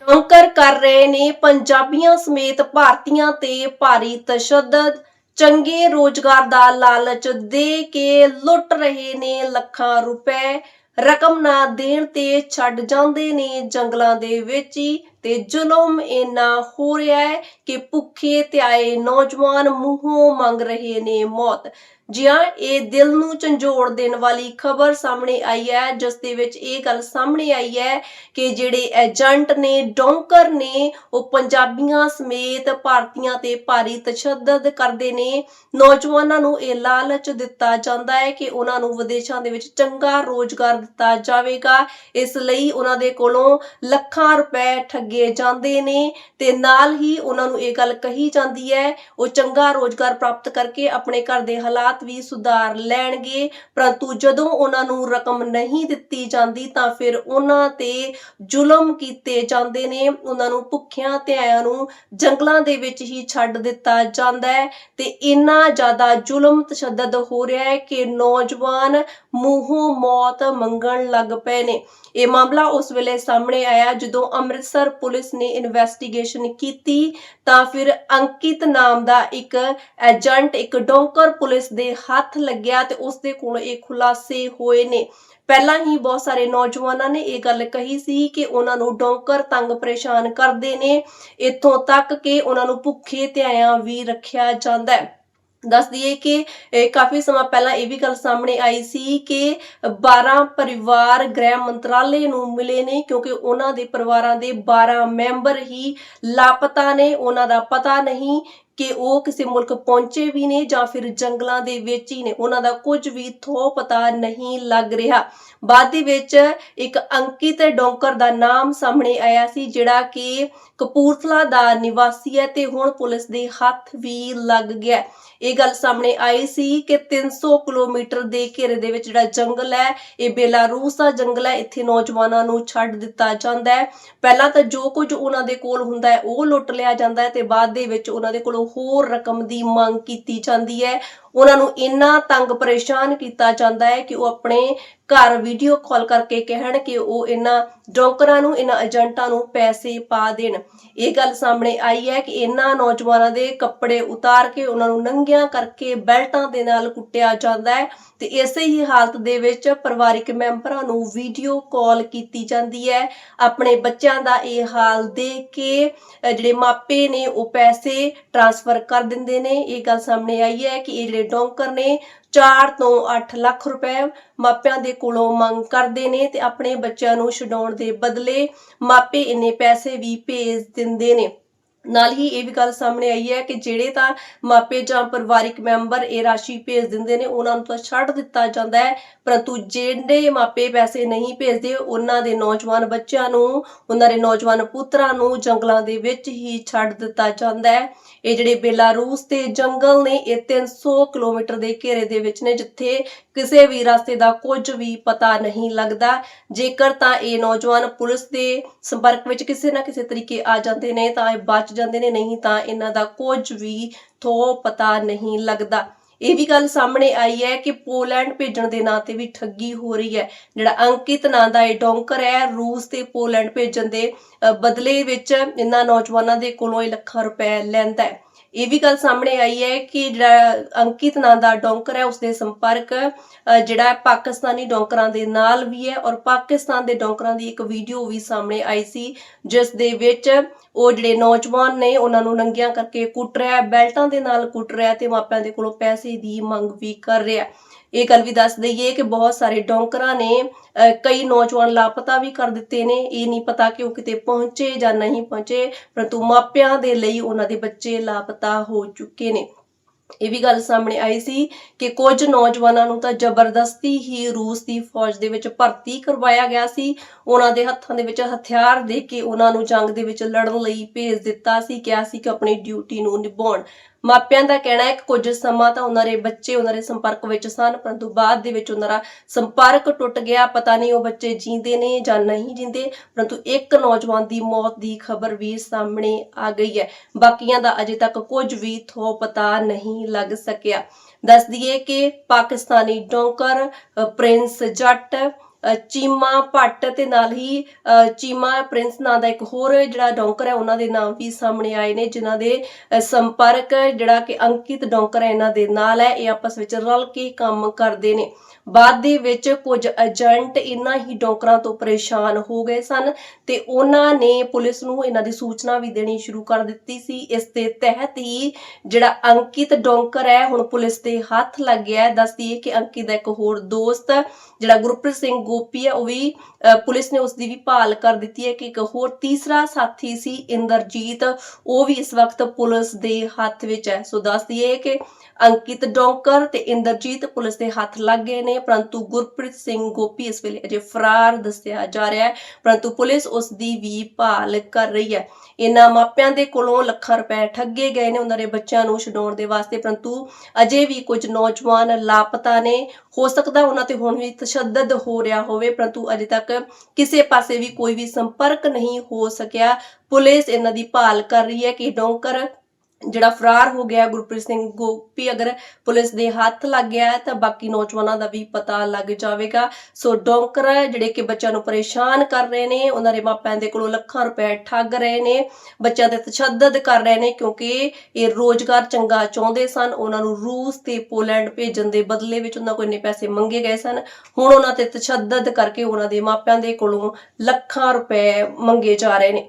ਡੌਂਕਰ ਕਰ ਰਹੇ ਨੇ ਪੰਜਾਬੀਆਂ ਸਮੇਤ ਭਾਰਤੀਆਂ ਤੇ ਭਾਰੀ ਤਸ਼ੱਦਦ। ਚੰਗੇ ਰੋਜ਼ਗਾਰ ਦਾ ਲਾਲਚ ਦੇ ਕੇ ਲੁੱਟ ਰਹੇ ਨੇ ਲੱਖਾਂ ਰੁਪਏ। ਰਕਮ ਨਾ ਦੇਣ ਤੇ ਛੱਡ ਜਾਂਦੇ ਨੇ ਜੰਗਲਾਂ ਦੇ ਵਿੱਚ ਹੀ। ਤੇ ਜ਼ੁਲਮ ਇੰਨਾ ਹੋ ਰਿਹਾ ਹੈ ਕਿ ਭੁੱਖੇ ਤੇ ਆਏ ਨੌਜਵਾਨ ਮੂੰਹੋਂ ਮੰਗ ਰਹੇ ਨੇ ਮੌਤ। ਜੀ ਹਾਂ ਇਹ ਦਿਲ ਨੂੰ ਝੰਜੋੜ ਦੇਣ ਵਾਲੀ ਖਬਰ ਸਾਹਮਣੇ ਆਈ ਹੈ, ਜਿਸ ਦੇ ਵਿੱਚ ਇਹ ਗੱਲ ਸਾਹਮਣੇ ਆਈ ਹੈ ਕਿ ਜਿਹੜੇ ਏਜੰਟ ਨੇ, ਡੌਂਕਰ ਨੇ, ਉਹ ਪੰਜਾਬੀਆਂ ਸਮੇਤ ਭਾਰਤੀਆਂ ਤੇ ਭਾਰੀ ਤਸ਼ੱਦਦ ਕਰਦੇ ਨੇ। ਨੌਜਵਾਨਾਂ ਨੂੰ ਇਹ ਲਾਲਚ ਦਿੱਤਾ ਜਾਂਦਾ ਹੈ ਕਿ ਉਹਨਾਂ ਨੂੰ ਵਿਦੇਸ਼ਾਂ ਦੇ ਵਿੱਚ ਚੰਗਾ ਰੋਜ਼ਗਾਰ ਦਿੱਤਾ ਜਾਵੇਗਾ। ਇਸ ਲਈ ਉਹਨਾਂ ਦੇ ਕੋਲੋਂ ਲੱਖਾਂ ਰੁਪਏ ਠੱਗੇ ਜਾਂਦੇ ਨੇ ਤੇ ਨਾਲ ਹੀ ਉਹਨਾਂ ਨੂੰ ਇਹ ਗੱਲ ਕਹੀ ਜਾਂਦੀ ਹੈ, ਉਹ ਚੰਗਾ ਰੋਜ਼ਗਾਰ ਪ੍ਰਾਪਤ ਕਰਕੇ ਆਪਣੇ ਘਰ ਦੇ ਹਾਲਾਤ ਵੀ ਸੁਧਾਰ ਲੈਣਗੇ। ਪਰੰਤੂ ਜਦੋਂ ਉਹਨਾਂ ਨੂੰ ਰਕਮ ਨਹੀਂ ਦਿੱਤੀ ਜਾਂਦੀ ਤਾਂ ਫਿਰ ਉਹਨਾਂ ਤੇ ਜ਼ੁਲਮ ਕੀਤੇ ਜਾਂਦੇ ਨੇ। ਉਹਨਾਂ ਨੂੰ ਭੁੱਖਿਆਂ ਤੇ ਆਇਆਂ ਨੂੰ ਜੰਗਲਾਂ ਦੇ ਵਿੱਚ ਹੀ ਛੱਡ ਦਿੱਤਾ ਜਾਂਦਾ ਹੈ ਤੇ ਇੰਨਾ ਜ਼ਿਆਦਾ ਜ਼ੁਲਮ ਤਸ਼ੱਦਦ ਹੋ ਰਿਹਾ ਹੈ ਕਿ ਨੌਜਵਾਨ ਮੂੰਹੋਂ ਮੌਤ ਮੰਗਣ ਲੱਗ ਪਏ ਨੇ। ਇਹ ਮਾਮਲਾ ਉਸ ਵੇਲੇ ਸਾਹਮਣੇ ਆਇਆ ਜਦੋਂ ਅੰਮ੍ਰਿਤਸਰ ਪੁਲਿਸ ਨੇ ਇਨਵੈਸਟੀਗੇਸ਼ਨ ਕੀਤੀ, ਤਾਂ ਫਿਰ ਅੰਕਿਤ ਨਾਮ ਦਾ ਇੱਕ ਏਜੰਟ ਇੱਕ ਡੋਂਕਰ ਪੁਲਿਸ ਦੇ ਹੱਥ ਲੱਗਿਆ ਤੇ ਉਸ ਦੇ ਕੋਲ ਇਹ ਖੁਲਾਸੇ ਹੋਏ ਨੇ। ਪਹਿਲਾਂ ਹੀ ਬਹੁਤ ਸਾਰੇ ਨੌਜਵਾਨਾਂ ਨੇ ਇਹ ਗੱਲ ਕਹੀ ਸੀ ਕਿ ਉਹਨਾਂ ਨੂੰ ਡੋਂਕਰ ਤੰਗ ਪਰੇਸ਼ਾਨ ਕਰਦੇ ਨੇ। ਇੱਥੋਂ ਤੱਕ ਕਿ ਉਹਨਾਂ ਨੂੰ ਭੁੱਖੇ ਤੇ ਵੀ ਰੱਖਿਆ ਜਾਂਦਾ ਹੈ। ਦੱਸ ਦਈਏ ਕਿ ਕਾਫੀ ਸਮਾਂ ਪਹਿਲਾਂ ਇਹ ਵੀ ਗੱਲ ਸਾਹਮਣੇ ਆਈ ਸੀ ਕਿ 12 ਪਰਿਵਾਰ ਗ੍ਰਹਿ ਮੰਤਰਾਲੇ ਨੂੰ ਮਿਲੇ ਨੇ ਕਿਉਂਕਿ ਉਹਨਾਂ ਦੇ ਪਰਿਵਾਰਾਂ ਦੇ 12 ਮੈਂਬਰ ਹੀ ਲਾਪਤਾ ਨੇ, ਉਹਨਾਂ ਦਾ ਪਤਾ ਨਹੀਂ ਕਿ ਉਹ ਕਿਸੇ ਮੁਲਕ ਪਹੁੰਚੇ ਵੀ ਨੇ ਜਾਂ ਫਿਰ ਜੰਗਲਾਂ ਦੇ ਵਿੱਚ ਹੀ ਨੇ, ਉਹਨਾਂ ਦਾ ਕੁਝ ਵੀ ਥੋ ਪਤਾ ਨਹੀਂ ਲੱਗ ਰਿਹਾ। ਬਾਅਦ ਦੇ ਵਿੱਚ ਇੱਕ ਅੰਕਿਤ ਡੋਂਕਰ ਦਾ ਨਾਮ ਸਾਹਮਣੇ ਆਇਆ ਸੀ, ਜਿਹੜਾ ਕਿ ਕਪੂਰਥਲਾ ਦਾ ਨਿਵਾਸੀ ਹੈ ਤੇ ਹੁਣ ਪੁਲਿਸ ਦੇ ਹੱਥ ਵੀ ਲੱਗ ਗਿਆ ਇਹ ਗੱਲ ਸਾਹਮਣੇ ਆਈ ਸੀ ਕਿ 300 ਕਿਲੋਮੀਟਰ ਦੇ ਘੇਰੇ ਦੇ ਵਿੱਚ ਜਿਹੜਾ ਜੰਗਲ ਹੈ, ਇਹ ਬੇਲਾਰੂਸ ਦਾ ਜੰਗਲ ਹੈ, ਇੱਥੇ ਨੌਜਵਾਨਾਂ ਨੂੰ ਛੱਡ ਦਿੱਤਾ ਜਾਂਦਾ ਹੈ। ਪਹਿਲਾਂ ਤਾਂ ਜੋ ਕੁਝ ਉਹਨਾਂ ਦੇ ਕੋਲ ਹੁੰਦਾ ਹੈ, ਉਹ ਲੁੱਟ ਲਿਆ ਜਾਂਦਾ ਹੈ ਤੇ ਬਾਅਦ ਦੇ ਵਿੱਚ ਉਹਨਾਂ ਦੇ ਕੋਲੋਂ ਹੋਰ ਰਕਮ ਦੀ ਮੰਗ ਕੀਤੀ ਜਾਂਦੀ ਹੈ। ਉਹਨਾਂ ਨੂੰ ਇੰਨਾ ਤੰਗ ਪਰੇਸ਼ਾਨ ਕੀਤਾ ਜਾਂਦਾ ਹੈ ਕਿ ਉਹ ਆਪਣੇ ਘਰ ਵੀਡੀਓ ਕਾਲ ਕਰਕੇ ਕਹਿਣ ਕਿ ਉਹ ਇਹਨਾਂ ਡੌਂਕਰਾਂ ਨੂੰ, ਇਹਨਾਂ ਏਜੰਟਾਂ ਨੂੰ ਪੈਸੇ ਪਾ ਦੇਣ। ਇਹ ਗੱਲ ਸਾਹਮਣੇ ਆਈ ਹੈ ਕਿ ਇਹਨਾਂ ਨੌਜਵਾਨਾਂ ਦੇ ਕੱਪੜੇ ਉਤਾਰ ਕੇ ਉਹਨਾਂ ਨੂੰ ਨੰਗਿਆਂ ਕਰਕੇ ਬੈਲਟਾਂ ਦੇ ਨਾਲ ਕੁੱਟਿਆ ਜਾਂਦਾ ਹੈ ਤੇ ਇਸੇ ਹੀ ਹਾਲਤ ਦੇ ਵਿੱਚ ਪਰਿਵਾਰਿਕ ਮੈਂਬਰਾਂ ਨੂੰ ਵੀਡੀਓ ਕਾਲ ਕੀਤੀ ਜਾਂਦੀ ਹੈ। ਆਪਣੇ ਬੱਚਿਆਂ ਦਾ ਇਹ ਹਾਲ ਦੇਖ ਕੇ ਜਿਹੜੇ ਮਾਪੇ ਨੇ ਉਹ ਪੈਸੇ ਟ੍ਰਾਂਸਫਰ ਕਰ ਦਿੰਦੇ ਨੇ। ਇਹ ਗੱਲ ਸਾਹਮਣੇ ਆਈ ਹੈ ਕਿ ਇਹ ਜਿਹੜੇ ਡੌਂਕਰ ਨੇ 4 ਤੋਂ 8 ਲੱਖ ਰੁਪਏ ਮਾਪਿਆਂ ਦੇ ਕੋਲੋਂ ਮੰਗ ਕਰਦੇ ਨੇ ਤੇ ਆਪਣੇ ਬੱਚਿਆਂ ਨੂੰ ਛਡਾਉਣ ਦੇ ਬਦਲੇ ਮਾਪੇ ਇੰਨੇ ਪੈਸੇ ਵੀ ਭੇਜ ਦਿੰਦੇ ਨੇ। ਨਾਲ ਹੀ ਇਹ ਵੀ ਗੱਲ ਸਾਹਮਣੇ ਆਈ ਹੈ ਕਿ ਜਿਹੜੇ ਤਾਂ ਮਾਪੇ ਜਾਂ ਪਰਿਵਾਰਿਕ ਮੈਂਬਰ ਇਹ ਰਾਸ਼ੀ ਭੇਜ ਦਿੰਦੇ ਨੇ, ਉਹਨਾਂ ਨੂੰ ਤਾਂ ਛੱਡ ਦਿੱਤਾ ਜਾਂਦਾ ਹੈ। ਪਰੰਤੂ ਜਿਹੜੇ ਮਾਪੇ ਪੈਸੇ ਨਹੀਂ ਭੇਜਦੇ, ਉਹਨਾਂ ਦੇ ਨੌਜਵਾਨ ਬੱਚਿਆਂ ਨੂੰ, ਉਹਨਾਂ ਦੇ ਨੌਜਵਾਨ ਪੁੱਤਰਾਂ ਨੂੰ ਜੰਗਲਾਂ ਦੇ ਵਿੱਚ ਹੀ ਛੱਡ ਦਿੱਤਾ ਜਾਂਦਾ ਹੈ। ਇਹ ਜਿਹੜੇ ਬੇਲਾਰੂਸ ਦੇ ਜੰਗਲ ਨੇ, ਇਹ 300 ਕਿਲੋਮੀਟਰ ਦੇ ਘੇਰੇ ਦੇ ਵਿੱਚ ਨੇ, ਜਿੱਥੇ ਕਿਸੇ ਵੀ ਰਸਤੇ ਦਾ ਕੁਝ ਵੀ ਪਤਾ ਨਹੀਂ ਲੱਗਦਾ। ਜੇਕਰ ਤਾਂ ਇਹ ਨੌਜਵਾਨ ਪੁਲਿਸ ਦੇ ਸੰਪਰਕ ਵਿੱਚ ਕਿਸੇ ਨਾ ਕਿਸੇ ਤਰੀਕੇ ਆ ਜਾਂਦੇ ਨੇ, ਤਾਂ ਇਹ ਬਚ ਜਾਂਦੇ ਨੇ, ਨਹੀਂ ਤਾਂ ਇਹਨਾਂ ਦਾ ਕੁਝ ਵੀ ਥੋ ਪਤਾ ਨਹੀਂ ਲੱਗਦਾ। ਇਹ ਵੀ ਗੱਲ ਸਾਹਮਣੇ ਆਈ ਹੈ ਕਿ ਪੋਲੈਂਡ ਭੇਜਣ ਦੇ ਨਾਂ ਤੇ ਵੀ ਠੱਗੀ ਹੋ ਰਹੀ ਹੈ। ਜਿਹੜਾ ਅੰਕਿਤ ਨਾਂ ਦਾ ਇਹ ਡੌਂਕਰ ਹੈ, ਰੂਸ ਤੇ ਪੋਲੈਂਡ ਭੇਜਣ ਦੇ ਬਦਲੇ ਵਿੱਚ ਇਹਨਾਂ ਨੌਜਵਾਨਾਂ ਦੇ ਕੋਲੋਂ ਇਹ ਲੱਖਾਂ ਰੁਪਏ ਲੈਂਦਾ ਹੈ। ਇਹ ਵੀ ਗੱਲ ਸਾਹਮਣੇ ਆਈ ਹੈ ਕਿ ਜਿਹੜਾ ਅੰਕਿਤ ਨਾਂ ਦਾ ਡੌਂਕਰ ਹੈ, ਉਸਦੇ ਸੰਪਰਕ ਜਿਹੜਾ ਪਾਕਿਸਤਾਨੀ ਡੌਂਕਰਾਂ ਦੇ ਨਾਲ ਵੀ ਹੈ ਔਰ ਪਾਕਿਸਤਾਨ ਦੇ ਡੌਂਕਰਾਂ ਦੀ ਇੱਕ ਵੀਡੀਓ ਵੀ ਸਾਹਮਣੇ ਆਈ ਸੀ, ਜਿਸ ਦੇ ਵਿੱਚ ਉਹ ਜਿਹੜੇ ਨੌਜਵਾਨ ਨੇ, ਉਹਨਾਂ ਨੂੰ ਨੰਗੀਆਂ ਕਰਕੇ ਕੁੱਟ ਰਿਹਾ ਬੈਲਟਾਂ ਦੇ ਨਾਲ ਕੁੱਟ ਰਿਹਾ ਤੇ ਮਾਪਿਆਂ ਦੇ ਕੋਲੋਂ ਪੈਸੇ ਦੀ ਮੰਗ ਵੀ ਕਰ ਰਿਹਾ ਇਹ ਗੱਲ ਵੀ ਦੱਸ ਦਈਏ ਕਿ ਬਹੁਤ ਸਾਰੇ ਡੌਂਕਰਾਂ ਨੇ ਕਈ ਨੌਜਵਾਨ ਲਾਪਤਾ ਵੀ ਕਰ ਦਿੱਤੇ ਨੇ। ਇਹ ਨਹੀਂ ਪਤਾ ਕਿ ਉਹ ਕਿਤੇ ਪਹੁੰਚੇ ਜਾਂ ਨਹੀਂ ਪਹੁੰਚੇ, ਪਰੰਤੂ ਮਾਪਿਆਂ ਦੇ ਲਈ ਉਹਨਾਂ ਦੇ ਬੱਚੇ ਲਾਪਤਾ ਹੋ ਚੁੱਕੇ ਨੇ। ਇਹ ਵੀ ਗੱਲ ਸਾਹਮਣੇ ਆਈ ਸੀ ਕਿ ਕੁਝ ਨੌਜਵਾਨਾਂ ਨੂੰ ਤਾਂ ਜ਼ਬਰਦਸਤੀ ਹੀ ਰੂਸ ਦੀ ਫੌਜ ਦੇ ਵਿੱਚ ਭਰਤੀ ਕਰਵਾਇਆ ਗਿਆ ਸੀ। ਉਹਨਾਂ ਦੇ ਹੱਥਾਂ ਦੇ ਵਿੱਚ ਹਥਿਆਰ ਦੇ ਕੇ ਉਹਨਾਂ ਨੂੰ ਜੰਗ ਦੇ ਵਿੱਚ ਲੜਨ ਲਈ ਭੇਜ ਦਿੱਤਾ ਸੀ, ਕਿਹਾ ਸੀ ਕਿ ਆਪਣੀ ਡਿਊਟੀ ਨੂੰ ਨਿਭਾਉਣ। ਮਾਪਿਆਂ ਦਾ ਕਹਿਣਾ ਹੈ ਕਿ ਕੁਝ ਸਮਾਂ ਤਾਂ ਉਹਨਾਂ ਦੇ ਬੱਚੇ, ਉਹਨਾਂ ਦੇ ਸੰਪਰਕ ਵਿੱਚ ਸਨ, ਪਰੰਤੂ ਬਾਅਦ ਦੇ ਵਿੱਚ ਉਹਨਾਂ ਦਾ ਸੰਪਰਕ ਟੁੱਟ ਗਿਆ। ਪਤਾ ਨਹੀਂ ਉਹ ਬੱਚੇ ਜੀਂਦੇ ਨੇ ਜਾਂ ਨਹੀਂ ਜੀਂਦੇ, ਪਰੰਤੂ ਇੱਕ ਨੌਜਵਾਨ ਦੀ ਮੌਤ ਦੀ ਖਬਰ ਵੀ ਸਾਹਮਣੇ ਆ ਗਈ ਹੈ। ਬਾਕੀਆਂ ਦਾ ਅਜੇ ਤੱਕ ਕੁਝ ਵੀ ਥੋ ਪਤਾ ਨਹੀਂ ਲੱਗ ਸਕਿਆ। ਦੱਸ ਦਈਏ ਕਿ ਪਾਕਿਸਤਾਨੀ ਡੌਂਕਰ ਪ੍ਰਿੰਸ ਜੱਟ ਚੀਮਾ ਭੱਟ ਤੇ ਨਾਲ ਹੀ ਚੀਮਾ ਪ੍ਰਿੰਸ ਨਾਂ ਦਾ ਇੱਕ ਹੋਰ ਜਿਹੜਾ ਡੌਂਕਰ ਹੈ, ਉਹਨਾਂ ਦੇ ਨਾਮ ਵੀ ਸਾਹਮਣੇ ਆਏ ਨੇ, ਜਿਨ੍ਹਾਂ ਦੇ ਸੰਪਰਕ ਜਿਹੜਾ ਕਿ ਅੰਕਿਤ ਡੌਂਕਰ ਹੈ, ਇਹਨਾਂ ਦੇ ਨਾਲ ਹੈ, ਇਹ ਆਪਸ ਵਿੱਚ ਰਲ ਕੇ ਕੰਮ ਕਰਦੇ ਨੇ। ਬਾਅਦ ਦੇ ਵਿੱਚ ਕੁਝ ਏਜੰਟ ਇਹਨਾਂ ਹੀ ਡੌਂਕਰਾਂ ਤੋਂ ਪਰੇਸ਼ਾਨ ਹੋ ਗਏ ਸਨ ਤੇ ਉਹਨਾਂ ਨੇ ਪੁਲਿਸ ਨੂੰ ਇਹਨਾਂ ਦੀ ਸੂਚਨਾ ਵੀ ਦੇਣੀ ਸ਼ੁਰੂ ਕਰ ਦਿੱਤੀ ਸੀ। ਇਸ ਦੇ ਤਹਿਤ ਹੀ ਜਿਹੜਾ ਅੰਕਿਤ ਡੌਂਕਰ ਹੈ, ਹੁਣ ਪੁਲਿਸ ਦੇ ਹੱਥ ਲੱਗ ਗਿਆ ਹੈ। ਦੱਸਦੀ ਹੈ ਕਿ ਅੰਕਿਤ ਦਾ ਇੱਕ ਹੋਰ ਦੋਸਤ, ਜਿਹੜਾ ਗੁਰਪ੍ਰੀਤ ਸਿੰਘ ਗੋਪੀ ਹੈ, ਉਹ ਵੀ ਪੁਲਿਸ ਨੇ ਉਸ ਦੀ ਵੀ ਭਾਲ ਕਰ ਦਿੱਤੀ ਹੈ ਕਿ ਇੱਕ ਹੋਰ ਤੀਸਰਾ ਸਾਥੀ ਸੀ ਇੰਦਰਜੀਤ, ਉਹ ਵੀ ਇਸ ਵਕਤ ਪੁਲਿਸ ਦੇ ਹੱਥ ਵਿੱਚ ਹੈ। ਸੋ ਦੱਸਦੀ ਹੈ ਕਿ ਅੰਕਿਤ ਡੌਂਕਰ ਤੇ ਇੰਦਰਜੀਤ ਪੁਲਿਸ ਦੇ ਹੱਥ ਲੱਗ ਗਏ ਨੇ, ਪਰੰਤੂ ਗੁਰਪ੍ਰੀਤ ਸਿੰਘ ਗੋਪੀ ਇਸ ਵੇਲੇ ਅਜੇ ਫਰਾਰ ਦੱਸਿਆ ਜਾ ਰਿਹਾ ਹੈ, ਪਰੰਤੂ ਪੁਲਿਸ ਉਸ ਦੀ ਵੀ ਭਾਲ ਕਰ ਰਹੀ ਹੈ। ਇਹਨਾਂ ਮਾਪਿਆਂ ਦੇ ਕੋਲੋਂ ਲੱਖਾਂ ਰੁਪਏ ਠੱਗੇ ਗਏ ਨੇ, ਉਹਨਾਂ ਦੇ ਬੱਚਿਆਂ ਨੂੰ ਛਡਾਉਣ ਦੇ ਵਾਸਤੇ, ਪਰੰਤੂ ਅਜੇ ਵੀ ਕੁਝ ਨੌਜਵਾਨ ਲਾਪਤਾ ਨੇ ਹੋ ਸਕਦਾ ਉਹਨਾਂ ਤੇ ਹੁਣ ਵੀ ਤਸ਼ੱਦਦ ਹੋ ਰਿਹਾ ਹੋਵੇ, ਪਰੰਤੂ ਅਜੇ ਤੱਕ ਕਿਸੇ ਪਾਸੇ ਵੀ ਕੋਈ ਵੀ ਸੰਪਰਕ ਨਹੀਂ ਹੋ ਸਕਿਆ। ਪੁਲਿਸ ਇਹਨਾਂ ਦੀ ਭਾਲ ਕਰ ਰਹੀ ਹੈ ਕਿ ਡੋਂਕਰ ਜਿਹੜਾ ਫਰਾਰ ਹੋ ਗਿਆ ਗੁਰਪ੍ਰੀਤ ਸਿੰਘ ਗੋਪੀ, ਅਗਰ ਪੁਲਿਸ ਦੇ ਹੱਥ ਲੱਗ ਗਿਆ ਤਾਂ ਬਾਕੀ ਨੌਜਵਾਨਾਂ ਦਾ ਵੀ ਪਤਾ ਲੱਗ ਜਾਵੇਗਾ। ਸੋ ਡੌਂਕਰ ਜਿਹੜੇ ਕਿ ਬੱਚਿਆਂ ਨੂੰ ਪਰੇਸ਼ਾਨ ਕਰ ਰਹੇ ਨੇ, ਉਹਨਾਂ ਦੇ ਮਾਪਿਆਂ ਦੇ ਕੋਲੋਂ ਲੱਖਾਂ ਰੁਪਏ ਠੱਗ ਰਹੇ ਨੇ, ਬੱਚਿਆਂ ਤੇ ਤਸ਼ੱਦਦ ਕਰ ਰਹੇ ਨੇ, ਕਿਉਂਕਿ ਇਹ ਰੋਜ਼ਗਾਰ ਚੰਗਾ ਚਾਹੁੰਦੇ ਸਨ। ਉਹਨਾਂ ਨੂੰ ਰੂਸ ਤੇ ਪੋਲੈਂਡ ਭੇਜਣ ਦੇ ਬਦਲੇ ਵਿੱਚ ਉਹਨਾਂ ਕੋਲ ਇੰਨੇ ਪੈਸੇ ਮੰਗੇ ਗਏ ਸਨ। ਹੁਣ ਉਹਨਾਂ ਤੇ ਤਸ਼ੱਦਦ ਕਰਕੇ ਉਹਨਾਂ ਦੇ ਮਾਪਿਆਂ ਦੇ ਕੋਲੋਂ ਲੱਖਾਂ ਰੁਪਏ ਮੰਗੇ ਜਾ ਰਹੇ ਨੇ।